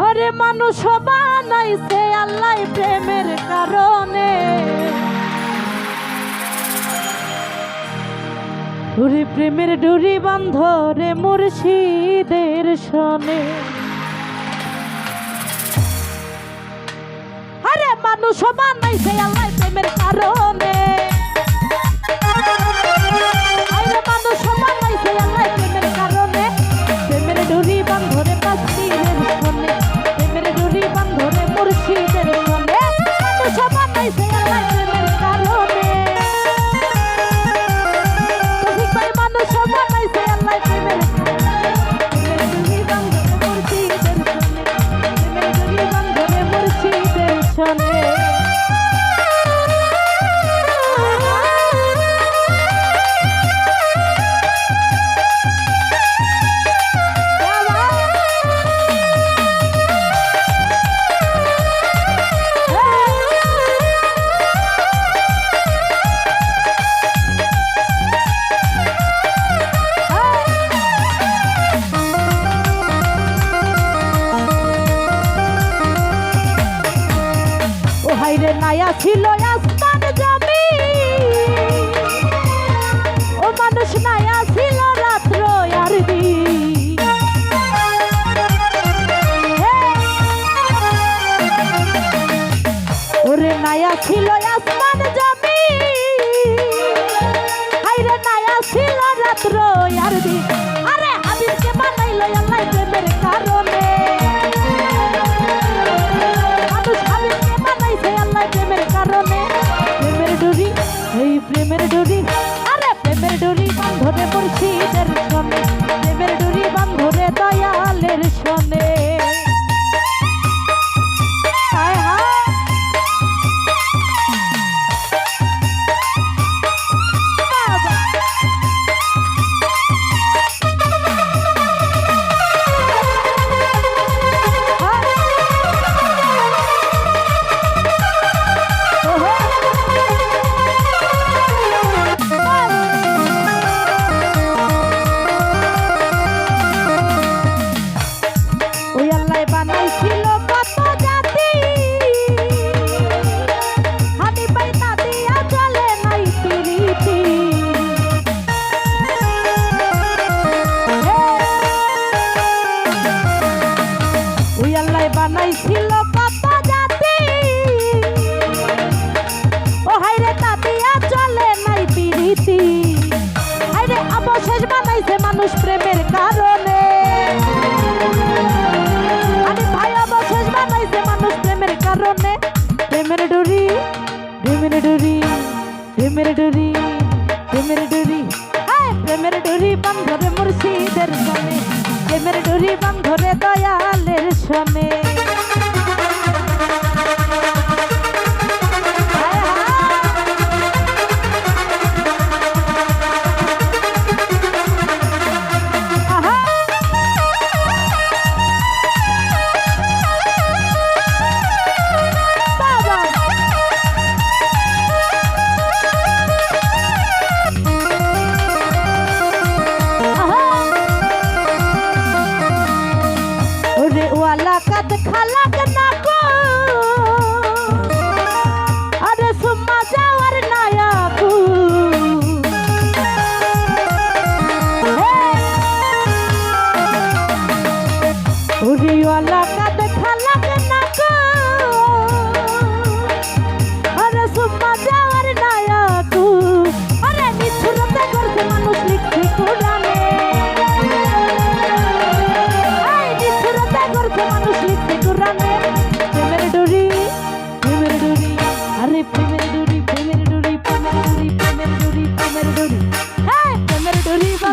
আরে মানুষ বানাইছে আল্লাহ প্রেমের কারণে। ডুরি প্রেমের ডুরি বন্ধ রে মুর্শিদের শোনে। আরে মানুষ বানাইছে আল্লাহ প্রেমের কারণে। ছিল আসমান জমি। ও মানুষ নায়া ছিল রাত্র আর ওরে নায়া ছিল আসমান জমি। হাইরে নায়া ছিল রাত্র আর আল্লাহ বানাইছিল জাতি। ও হাইরে তা চলে নাই পিরিতি। হাইরে অবশেষ বানাইছে মানুষ প্রেমের কারণে। আরে ভাই, অবশেষ বানাইছে মানুষ প্রেমের কারণে। প্রেমের ডুরি প্রেমের ডুরি প্রেমের ডুরি প্রেমের ডুরি। হায়, প্রেমের ডুরি বন্ধরে মুর্শিদের সনে প্রেমের ডুরি বন্ধরে দয়ালের ওয়ালা কাদ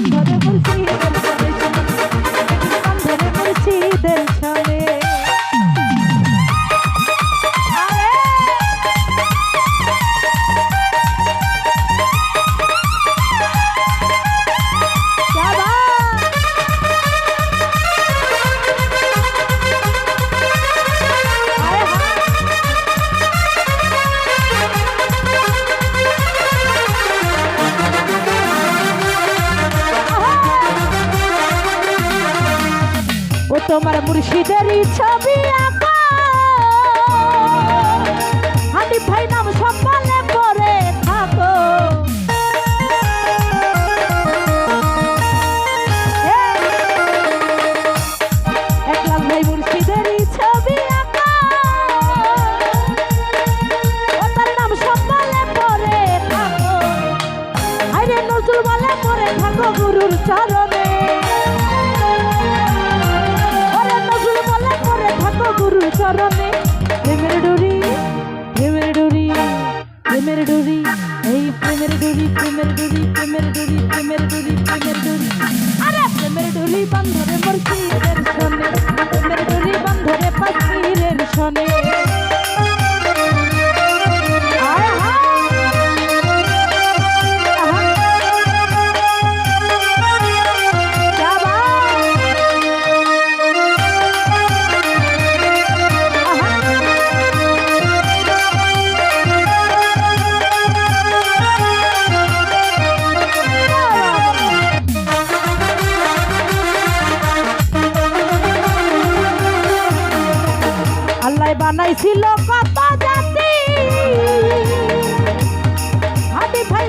ডুরি বন্ধরে মুর্শিদের তোমার মুর্শিদেরই ছবি আঁক। প্রেমের ডুরি এই প্রেমের ডুরি প্রেমের ডুরি প্রেমের ডুরি প্রেমের ডুরি প্রেমের ডুরি আরে প্রেমের ডুরি বান্ধরে মরছি রে শোনে, প্রেমের ডুরি বান্ধরে পাখি রে শোনে। আল্লাহ বানাইছিল কত জাতি? হাতি ভাই